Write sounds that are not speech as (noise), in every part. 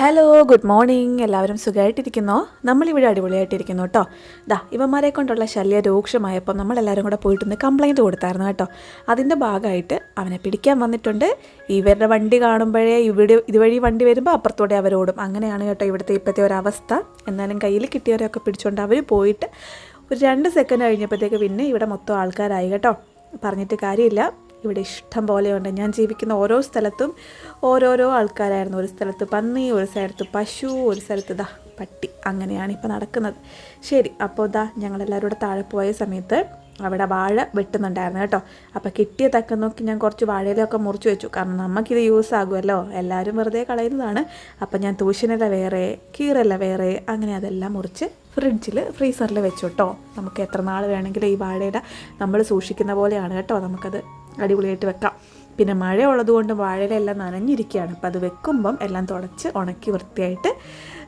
Hello good morning എല്ലാവരും സുഖമായിട്ടിരിക്കുന്നോ നമ്മളിവിടെ അടിപൊളിയായിട്ടിരിക്കുന്നു കേട്ടോ. ദാ ഇവന്മാരെ കൊണ്ടുള്ള ശല്യ രൂക്ഷമായപ്പോൾ നമ്മളെല്ലാവരും കൂടെ പോയിട്ടൊന്ന് കംപ്ലൈന്റ് കൊടുത്തായിരുന്നു കേട്ടോ. അതിന്റെ ഭാഗമായിട്ട് അവനെ പിടിക്കാൻ വന്നിട്ടുണ്ട്. ഇവരുടെ വണ്ടി കാണുമ്പോഴേ ഇവിടെ ഇതുവഴി വണ്ടി വരുമ്പോൾ അപ്പുറത്തൂടെ അവരോടും അങ്ങനെയാണ് കേട്ടോ ഇവിടുത്തെ ഇപ്പോഴത്തെ ഒരവസ്ഥ. എന്നാലും കയ്യിൽ കിട്ടിയവരെയൊക്കെ പിടിച്ചുകൊണ്ട് അവർ പോയിട്ട് ഒരു രണ്ട് സെക്കൻഡ് കഴിഞ്ഞപ്പോഴത്തേക്ക് പിന്നെ ഇവിടെ മൊത്തം ആൾക്കാരായി കേട്ടോ. പറഞ്ഞിട്ട് കാര്യമില്ല. ഇവിടെ ഇഷ്ടം പോലെയുണ്ട്. ഞാൻ ജീവിക്കുന്ന ഓരോ സ്ഥലത്തും ഓരോരോ ആൾക്കാരായിരുന്നു. ഒരു സ്ഥലത്ത് പന്നി ഒരു സ്ഥലത്ത് പശു ഒരു സ്ഥലത്ത് ദാ പട്ടി. അങ്ങനെയാണ് ഇപ്പോൾ നടക്കുന്നത്. ശരി അപ്പോൾ ദാ ഞങ്ങളെല്ലാവരും കൂടെ താഴെ പോയ സമയത്ത് അവിടെ വാഴ വെട്ടുന്നുണ്ടായിരുന്നു കേട്ടോ. അപ്പോൾ കിട്ടിയ തക്ക നോക്കി ഞാൻ കുറച്ച് വാഴയിലൊക്കെ മുറിച്ച് വെച്ചു. കാരണം നമുക്കിത് യൂസ് ആകുമല്ലോ. എല്ലാവരും വെറുതെ കളയുന്നതാണ്. അപ്പോൾ ഞാൻ തൂശനില വേറെ കീറല വേറെ അങ്ങനെ അതെല്ലാം മുറിച്ച് ഫ്രിഡ്ജിൽ ഫ്രീസറിൽ വെച്ചു കേട്ടോ. നമുക്ക് എത്ര നാൾ വേണമെങ്കിലും ഈ വാഴയുടെ നമ്മൾ സൂക്ഷിക്കുന്ന പോലെയാണ് കേട്ടോ നമുക്കത് അടിപൊളിയായിട്ട് വെക്കാം. പിന്നെ മഴ ഉള്ളതുകൊണ്ട് വാഴയിലെല്ലാം നനഞ്ഞിരിക്കുകയാണ്. അപ്പോൾ അത് വെക്കുമ്പം എല്ലാം തുടച്ച് ഉണക്കി വൃത്തിയായിട്ട്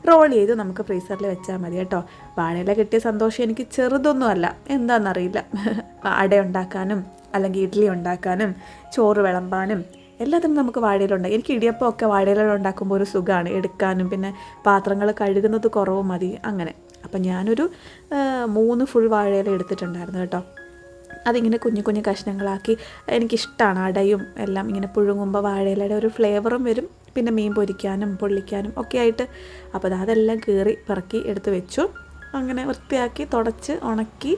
റോൾ ചെയ്ത് നമുക്ക് ഫ്രീസറിൽ വെച്ചാൽ മതി കേട്ടോ. വാഴയില കിട്ടിയ സന്തോഷം എനിക്ക് ചെറുതൊന്നുമല്ല. എന്താണെന്നറിയില്ല (laughs) അട ഉണ്ടാക്കാനും അല്ലെങ്കിൽ ഇഡ്ഡലി ഉണ്ടാക്കാനും ചോറ് വിളമ്പാനും എല്ലാത്തിനും നമുക്ക് വാഴയിലുണ്ട് എനിക്ക് ഇടിയപ്പമൊക്കെ വാഴയില ഉണ്ടാക്കുമ്പോൾ ഒരു സുഖമാണ്. എടുക്കാനും പിന്നെ പാത്രങ്ങൾ കഴുകുന്നത് കുറവ് മതി. അങ്ങനെ. അപ്പം ഞാനൊരു മൂന്ന് ഫുൾ വാഴയില എടുത്തിട്ടുണ്ടായിരുന്നു കേട്ടോ. അതിങ്ങനെ കുഞ്ഞു കുഞ്ഞു കഷ്ണങ്ങളാക്കി എനിക്കിഷ്ടമാണ് അടയും എല്ലാം ഇങ്ങനെ പുഴുങ്ങുമ്പോൾ വാഴയിലയുടെ ഒരു ഫ്ലേവറും വരും. പിന്നെ മീൻ പൊരിക്കാനും പൊള്ളിക്കാനും ഒക്കെ ആയിട്ട് അപ്പോൾ അതെല്ലാം കീറി പിറക്കി എടുത്ത് വെച്ചു. അങ്ങനെ വൃത്തിയാക്കി തുടച്ച് ഉണക്കി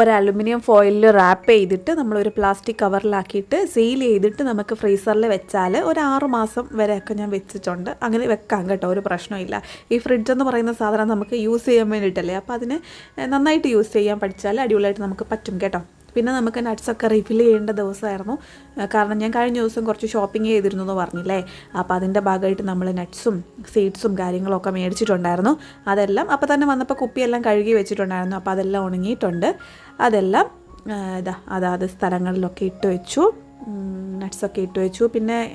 ഒരു അലുമിനിയം ഫോയിലിൽ റാപ്പ് ചെയ്തിട്ട് നമ്മളൊരു പ്ലാസ്റ്റിക് കവറിലാക്കിയിട്ട് സീൽ ചെയ്തിട്ട് നമുക്ക് ഫ്രീസറിൽ വെച്ചാൽ ഒരു ആറു മാസം വരെയൊക്കെ ഞാൻ വെച്ചിട്ടുണ്ട്. അങ്ങനെ വെക്കാം കേട്ടോ ഒരു പ്രശ്നമില്ല ഈ ഫ്രിഡ്ജ് എന്ന് പറയുന്ന സാധനം നമുക്ക് യൂസ് ചെയ്യാൻ വേണ്ടിയിട്ടല്ലേ? അപ്പോൾ അതിനെ നന്നായിട്ട് യൂസ് ചെയ്യാൻ പഠിച്ചാൽ അടിപൊളിയായിട്ട് നമുക്ക് പറ്റും കേട്ടോ. പിന്നെ നമുക്ക് നട്ട്സൊക്കെ റീഫിൽ ചെയ്യേണ്ട ദിവസമായിരുന്നു. കാരണം ഞാൻ കഴിഞ്ഞ ദിവസം കുറച്ച് ഷോപ്പിംഗ് ചെയ്തിരുന്നു എന്ന് പറഞ്ഞില്ലേ? അപ്പോൾ അതിന്റെ ഭാഗമായിട്ട് നമ്മൾ നട്ട്സും സീഡ്സും കാര്യങ്ങളൊക്കെ മേടിച്ചിട്ടുണ്ടായിരുന്നു. അതെല്ലാം അപ്പോൾ തന്നെ വന്നപ്പോൾ കുപ്പിയെല്ലാം കഴുകി വെച്ചിട്ടുണ്ടായിരുന്നു. അപ്പോൾ അതെല്ലാം ഉണങ്ങിയിട്ടുണ്ട്. അതെല്ലാം ഇതാ അതാത് സ്ഥലങ്ങളിലൊക്കെ ഇട്ട് വെച്ചു. നട്ട്സൊക്കെ ഇട്ട് വെച്ചു. പിന്നെ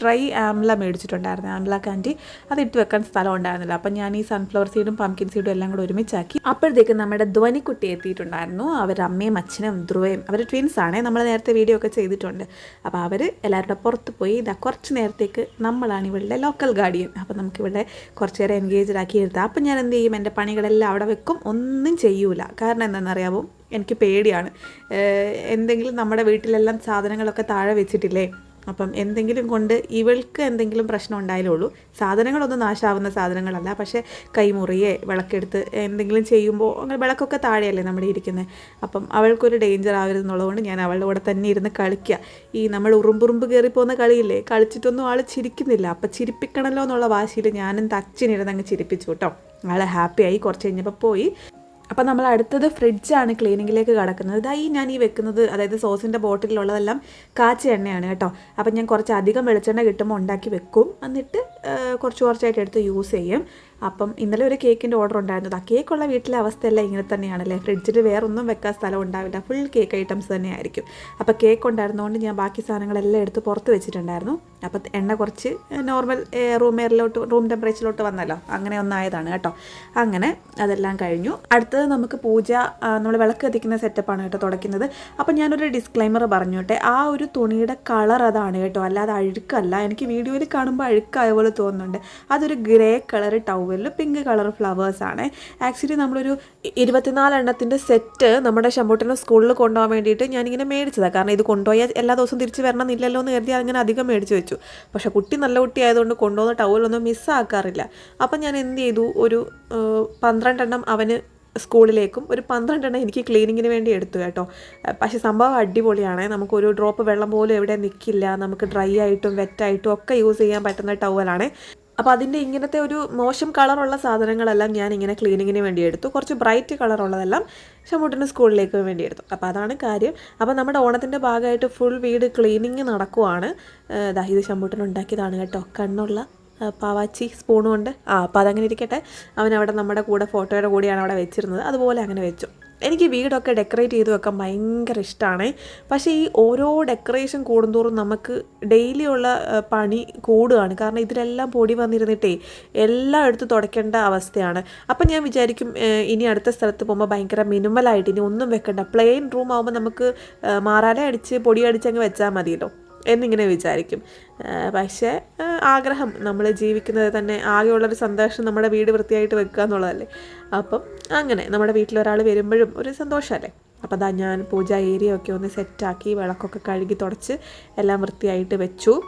ഡ്രൈ ആംല മേടിച്ചിട്ടുണ്ടായിരുന്നു. ആംല കാൻഡി. അത് ഇട്ട് വെക്കാൻ സ്ഥലം ഉണ്ടായിരുന്നില്ല. അപ്പം ഞാൻ ഈ സൺഫ്ലവർ സീഡും പംകിൻ സീഡും എല്ലാം കൂടെ ഒരുമിച്ചാക്കി. അപ്പോഴത്തേക്കും നമ്മുടെ ധ്വനിക്കുട്ടി എത്തിയിട്ടുണ്ടായിരുന്നു. അവരുടെ അമ്മയും അച്ഛനും ധ്രുവയും. അവർ ട്വിൻസ് ആണേ. നമ്മൾ നേരത്തെ വീഡിയോ ഒക്കെ ചെയ്തിട്ടുണ്ട്. അപ്പോൾ അവർ എല്ലാവരുടെ പുറത്ത് പോയി ഇതാ കുറച്ച് നേരത്തേക്ക് നമ്മളാണ് ഇവളുടെ ലോക്കൽ ഗാർഡിയൻ അപ്പോൾ നമുക്ക് ഇവിടെ കുറച്ച് നേരം എൻഗേജ്ഡ് ആക്കി എടുത്താൽ അപ്പം ഞാൻ എന്ത് ചെയ്യും? എന്റെ പണികളെല്ലാം അവിടെ വെക്കും. ഒന്നും ചെയ്യൂല. കാരണം എന്താണെന്നറിയാമോ എനിക്ക് പേടിയാണ്. എന്തെങ്കിലും നമ്മുടെ വീട്ടിലെല്ലാം സാധനങ്ങളൊക്കെ താഴെ വെച്ചിട്ടില്ലേ? അപ്പം എന്തെങ്കിലും കൊണ്ട് ഇവൾക്ക് എന്തെങ്കിലും പ്രശ്നം ഉണ്ടായാലേ ഉള്ളൂ. സാധനങ്ങളൊന്നും നാശാവുന്ന സാധനങ്ങളല്ല. പക്ഷേ കൈമുറിയെ വിളക്കെടുത്ത് എന്തെങ്കിലും ചെയ്യുമ്പോൾ അങ്ങനെ വിളക്കൊക്കെ താഴെയല്ലേ നമ്മുടെ ഇരിക്കുന്നത് അപ്പം അവൾക്കൊരു ഡേഞ്ചർ ആവരുതെന്നുള്ളതുകൊണ്ട് ഞാൻ അവളുടെ കൂടെ തന്നെ ഇരുന്ന് കളിക്കുക ഈ നമ്മൾ ഉറുമ്പുറുമ്പ് കയറി പോകുന്ന കളിയില്ലേ? കളിച്ചിട്ടൊന്നും ആൾ ചിരിക്കുന്നില്ല. അപ്പം ചിരിപ്പിക്കണമല്ലോ എന്നുള്ള വാശിയിൽ ഞാനും തച്ചിനിരുന്ന് അങ്ങ് ചിരിപ്പിച്ചു കേട്ടോ. ആളെ ഹാപ്പിയായി കുറച്ച് കഴിഞ്ഞപ്പോൾ പോയി. അപ്പോൾ നമ്മൾ അടുത്തത് ഫ്രിഡ്ജാണ് ക്ലീനിങ്ങിലേക്ക് കടക്കുന്നത്. ഇതായി ഞാൻ ഈ വെക്കുന്നത് അതായത് സോസിന്റെ ബോട്ടിലുള്ളതെല്ലാം കാച്ച എണ്ണയാണ് കേട്ടോ. അപ്പം ഞാൻ കുറച്ച് അധികം വെളിച്ചെണ്ണ കിട്ടുമ്പോൾ ഉണ്ടാക്കി വെക്കും. എന്നിട്ട് കുറച്ച് കുറച്ചായിട്ട് എടുത്ത് യൂസ് ചെയ്യും. അപ്പം ഇന്നലെ ഒരു കേക്കിന്റെ ഓർഡർ ഉണ്ടായിരുന്നത്. ആ കേക്കുള്ള വീട്ടിലെ അവസ്ഥയെല്ലാം ഇങ്ങനെ തന്നെയാണല്ലേ? ഫ്രിഡ്ജിൽ വേറൊന്നും വെക്കാൻ സ്ഥലം ഉണ്ടാവില്ല. ഫുൾ കേക്ക് ഐറ്റംസ് തന്നെയായിരിക്കും. അപ്പോൾ കേക്ക് ഉണ്ടായിരുന്നതുകൊണ്ട് ഞാൻ ബാക്കി സാധനങ്ങളെല്ലാം എടുത്ത് പുറത്ത് വെച്ചിട്ടുണ്ടായിരുന്നു. അപ്പോൾ എണ്ണ കുറച്ച് നോർമൽ റൂം എയറിലോട്ട് റൂം ടെമ്പറേച്ചറിലോട്ട് വന്നല്ലോ. അങ്ങനെ ഒന്നായതാണ് കേട്ടോ. അങ്ങനെ അതെല്ലാം കഴിഞ്ഞു. അടുത്തത് നമുക്ക് പൂജ നമ്മൾ വിളക്ക് കത്തിക്കുന്ന സെറ്റപ്പാണ് കേട്ടോ തുടയ്ക്കുന്നത്. അപ്പോൾ ഞാനൊരു ഡിസ്ക്ലൈമർ പറഞ്ഞോട്ടെ ആ ഒരു തുണിയുടെ കളർ അതാണ് കേട്ടോ. അല്ലാതെ അഴുക്കല്ല. എനിക്ക് വീഡിയോയിൽ കാണുമ്പോൾ അഴുക്കായ പോലെ തോന്നുന്നുണ്ട്. അതൊരു ഗ്രേ കളർ ടവലിൽ പിങ്ക് കളർ ഫ്ലവേഴ്സ് ആണ്. ആക്ച്വലി നമ്മളൊരു ഇരുപത്തിനാലെണ്ണത്തിന്റെ സെറ്റ് നമ്മുടെ ശമ്പൂട്ടിനെ സ്കൂളിൽ കൊണ്ടുപോകാൻ വേണ്ടിയിട്ട് ഞാനിങ്ങനെ മേടിച്ചതാണ് കാരണം ഇത് കൊണ്ടുപോയാൽ എല്ലാ ദിവസവും തിരിച്ച് വരണം എന്ന് കരുതി അങ്ങനെ അധികം മേടിച്ച് വെച്ചു. പക്ഷേ കുട്ടി നല്ല കുട്ടി ആയതുകൊണ്ട് കൊണ്ടുപോകുന്ന ടവലൊന്നും മിസ്സാക്കാറില്ല അപ്പം ഞാൻ എന്ത് ചെയ്തു? ഒരു പന്ത്രണ്ടെണ്ണം അവന് സ്കൂളിലേക്കും ഒരു പന്ത്രണ്ടെണ്ണം എനിക്ക് ക്ലീനിങ്ങിന് വേണ്ടി എടുത്തു കേട്ടോ. പക്ഷേ സംഭവം അടിപൊളിയാണ്. നമുക്കൊരു ഡ്രോപ്പ് വെള്ളം പോലും എവിടെ നിൽക്കില്ല നമുക്ക് ഡ്രൈ ആയിട്ടും വെറ്റായിട്ടും ഒക്കെ യൂസ് ചെയ്യാൻ പറ്റുന്ന ടവലാണ് അപ്പോൾ അതിന്റെ ഇങ്ങനത്തെ ഒരു മോശം കളറുള്ള സാധനങ്ങളെല്ലാം ഞാൻ ഇങ്ങനെ ക്ലീനിങ്ങിന് വേണ്ടി എടുത്തു. കുറച്ച് ബ്രൈറ്റ് കളറുള്ളതെല്ലാം ഷമുട്ടിന് സ്കൂളിലേക്ക് വേണ്ടി എടുത്തു. അപ്പോൾ അതാണ് കാര്യം. അപ്പോൾ നമ്മുടെ ഓണത്തിന്റെ ഭാഗമായിട്ട് ഫുൾ വീട് ക്ലീനിങ് നടക്കുവാണ്. ഇത് ഷമുട്ടിന് ഉണ്ടാക്കിയതാണ് കേട്ടോ. കണ്ണുള്ള പാവാച്ചി സ്പൂണും ഉണ്ട്. ആ അപ്പോൾ അതങ്ങനെ ഇരിക്കട്ടെ. അവൻ അവിടെ നമ്മുടെ കൂടെ ഫോട്ടോയുടെ കൂടിയാണ് അവിടെ വെച്ചിരുന്നത്. അതുപോലെ അങ്ങനെ വെച്ചു. എനിക്ക് വീടൊക്കെ ഡെക്കറേറ്റ് ചെയ്ത് വെക്കാൻ ഭയങ്കര ഇഷ്ടമാണ് പക്ഷേ ഈ ഓരോ ഡെക്കറേഷൻ കൂടുന്തോറും നമുക്ക് ഡെയിലി ഉള്ള പണി കൂടുകയാണ്. കാരണം ഇതിലെല്ലാം പൊടി വന്നിരുന്നിട്ടേ എല്ലാം എടുത്ത് തുടയ്ക്കേണ്ട അവസ്ഥയാണ്. അപ്പം ഞാൻ വിചാരിക്കും ഇനി അടുത്ത സ്ഥലത്ത് പോകുമ്പോൾ ഭയങ്കര മിനിമലായിട്ട് ഇനി ഒന്നും വെക്കണ്ട. പ്ലെയിൻ റൂം ആകുമ്പോൾ നമുക്ക് മാറാല അടിച്ച് പൊടി അടിച്ച് അങ്ങ് വെച്ചാൽ മതിയല്ലോ. എന്നിങ്ങനെ വിചാരിക്കും. പക്ഷേ ആഗ്രഹം നമ്മൾ ജീവിക്കുന്നത് തന്നെ ആകെയുള്ളൊരു സന്തോഷം നമ്മുടെ വീട് വൃത്തിയായിട്ട് വെക്കുക എന്നുള്ളതല്ലേ? അപ്പം അങ്ങനെ നമ്മുടെ വീട്ടിലൊരാൾ വരുമ്പോഴും ഒരു സന്തോഷമല്ലേ? അപ്പോൾ അതാ ഞാൻ പൂജ ഏരിയ ഒക്കെ ഒന്ന് സെറ്റാക്കി വിളക്കൊക്കെ കഴുകി തുടച്ച് എല്ലാം വൃത്തിയായിട്ട് വെച്ചു.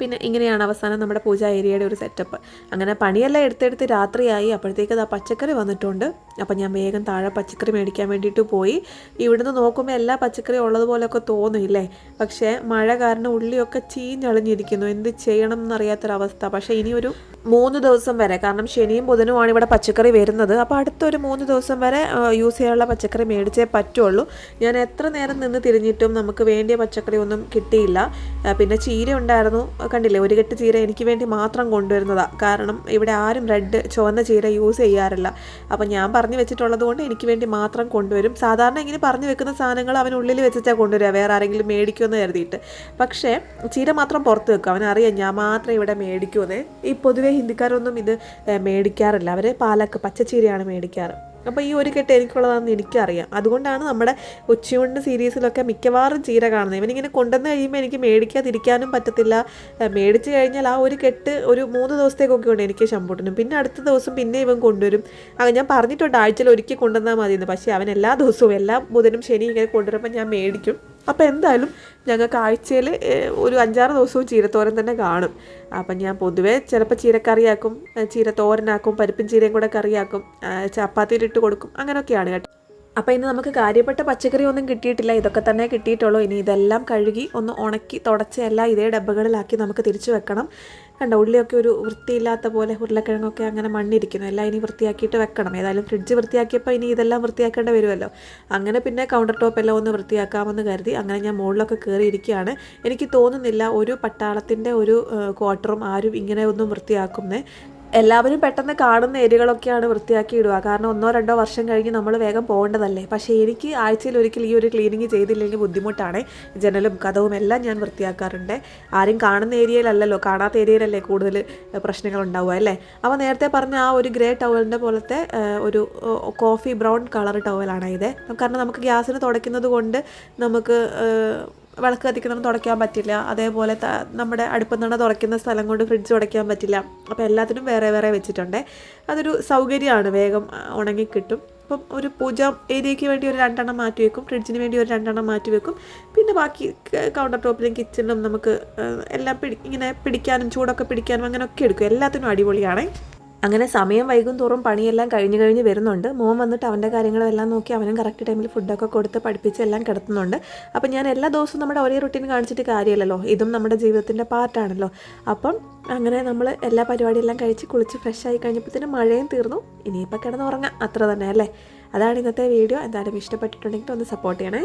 പിന്നെ ഇങ്ങനെയാണ് അവസാനം നമ്മുടെ പൂജ ഏരിയയുടെ ഒരു സെറ്റപ്പ് അങ്ങനെ പണിയെല്ലാം എടുത്തെടുത്ത് രാത്രിയായി. അപ്പോഴത്തേക്ക് അത് ആ പച്ചക്കറി വന്നിട്ടുണ്ട്. അപ്പം ഞാൻ വേഗം താഴെ പച്ചക്കറി മേടിക്കാൻ വേണ്ടിയിട്ട് പോയി. ഇവിടുന്ന് നോക്കുമ്പോൾ എല്ലാ പച്ചക്കറി ഉള്ളതുപോലെയൊക്കെ തോന്നില്ലേ പക്ഷേ മഴ കാരണം ഉള്ളിയൊക്കെ ചീഞ്ഞളിഞ്ഞിരിക്കുന്നു. എന്ത് ചെയ്യണം എന്നറിയാത്തൊരവസ്ഥ. പക്ഷേ ഇനി ഒരു മൂന്ന് ദിവസം വരെ കാരണം ശനിയും ബുധനുമാണ് ഇവിടെ പച്ചക്കറി വരുന്നത്. അപ്പോൾ അടുത്തൊരു മൂന്ന് ദിവസം വരെ യൂസ് ചെയ്യാനുള്ള പച്ചക്കറി മേടിച്ചേ പറ്റുള്ളൂ. ഞാൻ എത്ര നേരം നിന്ന് തിരിഞ്ഞിട്ടും നമുക്ക് വേണ്ടിയ പച്ചക്കറി ഒന്നും കിട്ടിയില്ല. പിന്നെ ചീര ഉണ്ടായിരുന്നു. കണ്ടില്ലേ ഒരു കെട്ട് ചീര എനിക്ക് വേണ്ടി മാത്രം കൊണ്ടുവരുന്നതാണ് കാരണം ഇവിടെ ആരും റെഡ് ചുവന്ന ചീര യൂസ് ചെയ്യാറില്ല. അപ്പം ഞാൻ പറഞ്ഞു വെച്ചിട്ടുള്ളത് കൊണ്ട് എനിക്ക് വേണ്ടി മാത്രം കൊണ്ടുവരും. സാധാരണ ഇങ്ങനെ പറഞ്ഞു വെക്കുന്ന സാധനങ്ങൾ അവൻ ഉള്ളിൽ വെച്ചിട്ടാണ് കൊണ്ടുവരിക വേറെ ആരെങ്കിലും മേടിക്കുമെന്ന് കരുതിയിട്ട്. പക്ഷേ ചീര മാത്രം പുറത്ത് വെക്കും. അവനറിയാം ഞാൻ മാത്രം ഇവിടെ മേടിക്കുമെന്ന്. ഈ പൊതുവേ ഹിന്ദിക്കാരൊന്നും ഇത് മേടിക്കാറില്ല. അവർ പാലക്ക് പച്ചച്ചീരയാണ് മേടിക്കാറ്. അപ്പോൾ ഈ ഒരു കെട്ട് എനിക്കുള്ളതാണെന്ന് എനിക്കറിയാം. അതുകൊണ്ടാണ് നമ്മുടെ ഉച്ചയുണ്ട് സീരീസിലൊക്കെ മിക്കവാറും ചീര കാണുന്നത്. ഇവനിങ്ങനെ കൊണ്ടുവന്ന് കഴിയുമ്പോൾ എനിക്ക് മേടിക്കാതിരിക്കാനും പറ്റത്തില്ല. മേടിച്ച് കഴിഞ്ഞാൽ ആ ഒരു കെട്ട് ഒരു മൂന്ന് ദിവസത്തേക്കൊക്കെ ഉണ്ട് എനിക്ക് ശമ്പൂട്ടിനും. പിന്നെ അടുത്ത ദിവസം പിന്നെ ഇവൻ കൊണ്ടുവരും. അങ്ങനെ ഞാൻ പറഞ്ഞിട്ടുണ്ട് ആഴ്ചയിൽ ഒരുക്കി കൊണ്ടുവന്നാൽ മതിയെന്ന്. പക്ഷേ അവൻ എല്ലാ ദിവസവും എല്ലാ ബുധനും ശനി ഇങ്ങനെ കൊണ്ടുവരുമ്പോൾ ഞാൻ മേടിക്കും. അപ്പോൾ എന്തായാലും ഞങ്ങൾക്ക് ആഴ്ചയിൽ ഒരു അഞ്ചാറ് ദിവസവും ചീരത്തോരൻ തന്നെ കാണും. അപ്പം ഞാൻ പൊതുവേ ചിലപ്പോൾ ചീരക്കറിയാക്കും ചീരത്തോരനാക്കും ചീര തോരനാക്കും പരിപ്പും ചീരയും കൂടെ കറിയാക്കും ചപ്പാത്തിയിലിട്ട് കൊടുക്കും അങ്ങനെയൊക്കെയാണ് കേട്ടോ. അപ്പോൾ ഇന്ന് നമുക്ക് കാര്യപ്പെട്ട പച്ചക്കറി ഒന്നും കിട്ടിയിട്ടില്ല. ഇതൊക്കെ തന്നെ കിട്ടിയിട്ടുള്ളൂ. ഇനി ഇതെല്ലാം കഴുകി ഒന്ന് ഉണക്കി തുടച്ച് എല്ലാം ഇതേ ഡബ്ബകളിലാക്കി നമുക്ക് തിരിച്ചു വെക്കണം. കണ്ട ഉള്ളിയൊക്കെ ഒരു വൃത്തിയില്ലാത്ത പോലെ ഉരുളക്കിഴങ്ങൊക്കെ അങ്ങനെ മണ്ണിരിക്കുന്നു. എല്ലാം ഇനി വൃത്തിയാക്കിയിട്ട് വെക്കണം. ഏതായാലും ഫ്രിഡ്ജ് വൃത്തിയാക്കിയപ്പോൾ ഇനി ഇതെല്ലാം വൃത്തിയാക്കേണ്ടി വരുമല്ലോ. അങ്ങനെ പിന്നെ കൗണ്ടർ ടോപ്പ് എല്ലാം ഒന്ന് വൃത്തിയാക്കാമെന്ന് കരുതി അങ്ങനെ ഞാൻ മുകളിലൊക്കെ കയറിയിരിക്കുകയാണ് എനിക്ക് തോന്നുന്നില്ല ഒരു പട്ടാളത്തിന്റെ ഒരു ക്വാർട്ടറും ആരും ഇങ്ങനെ ഒന്നും വൃത്തിയാക്കുന്നേ. എല്ലാവരും പെട്ടെന്ന് കാണുന്ന ഏരിയകളൊക്കെയാണ് വൃത്തിയാക്കി ഇടുക കാരണം ഒന്നോ രണ്ടോ വർഷം കഴിഞ്ഞ് നമ്മൾ വേഗം പോകേണ്ടതല്ലേ? പക്ഷേ എനിക്ക് ആഴ്ചയിൽ ഒരിക്കൽ ഈ ഒരു ക്ലീനിങ് ചെയ്തില്ലെങ്കിൽ ബുദ്ധിമുട്ടാണ്. ജനലും കഥവും എല്ലാം ഞാൻ വൃത്തിയാക്കാറുണ്ട്. ആരും കാണുന്ന ഏരിയയിലല്ലല്ലോ കാണാത്ത ഏരിയയിലല്ലേ കൂടുതൽ പ്രശ്നങ്ങൾ ഉണ്ടാവുക അല്ലേ? അപ്പോൾ നേരത്തെ പറഞ്ഞ ആ ഒരു ഗ്രേ ടവലിന്റെ പോലത്തെ ഒരു കോഫി ബ്രൗൺ കളർ ടവലാണ് ഇത്. കാരണം നമുക്ക് ഗ്യാസിന് തുടയ്ക്കുന്നത് കൊണ്ട് നമുക്ക് വിളക്ക് കത്തിക്കുന്നത് തുടയ്ക്കാൻ പറ്റില്ല. അതേപോലെ നമ്മുടെ അടുപ്പിൽ നിന്ന് തുടയ്ക്കുന്ന സ്ഥലം കൊണ്ട് ഫ്രിഡ്ജ് തുടയ്ക്കാൻ പറ്റില്ല. അപ്പോൾ എല്ലാത്തിനും വേറെ വേറെ വെച്ചിട്ടുണ്ട്. അതൊരു സൗകര്യമാണ് വേഗം ഉണങ്ങി കിട്ടും. അപ്പം ഒരു പൂജ ഏരിയയ്ക്ക് വേണ്ടി ഒരു രണ്ടെണ്ണം മാറ്റി വെക്കും. ഫ്രിഡ്ജിന് വേണ്ടി ഒരു രണ്ടെണ്ണം മാറ്റി വെക്കും. പിന്നെ ബാക്കി കൗണ്ടർ ടോപ്പിലും കിച്ചണിലും നമുക്ക് എല്ലാം പിടി ഇങ്ങനെ പിടിക്കാനും ചൂടൊക്കെ പിടിക്കാനും അങ്ങനെയൊക്കെ എടുക്കും. എല്ലാത്തിനും അടിപൊളിയാണ്. അങ്ങനെ സമയം വൈകും തോറും പണിയെല്ലാം കഴിഞ്ഞ് കഴിഞ്ഞ് വരുന്നുണ്ട്. മോൻ വന്നിട്ട് അവന്റെ കാര്യങ്ങളെല്ലാം നോക്കി അവനും കറക്റ്റ് ടൈമിൽ ഫുഡൊക്കെ കൊടുത്ത് പഠിപ്പിച്ച് എല്ലാം കിടത്തുന്നുണ്ട്. അപ്പം ഞാൻ എല്ലാ ദിവസവും നമ്മുടെ ഒരേ റുട്ടീൻ കാണിച്ചിട്ട് കാര്യമില്ലല്ലോ. ഇതും നമ്മുടെ ജീവിതത്തിന്റെ പാർട്ടാണല്ലോ അപ്പം അങ്ങനെ നമ്മൾ എല്ലാ പരിപാടിയെല്ലാം കഴിച്ച് കുളിച്ച് ഫ്രഷ് ആയി കഴിഞ്ഞപ്പോഴത്തേനും മഴയും തീർന്നു. ഇനിയിപ്പോൾ കിടന്നുറങ്ങാം. അത്ര തന്നെ അല്ലേ? അതാണ് ഇന്നത്തെ വീഡിയോ എന്തായാലും ഇഷ്ടപ്പെട്ടിട്ടുണ്ടെങ്കിൽ ഒന്ന് സപ്പോർട്ട് ചെയ്യണേ.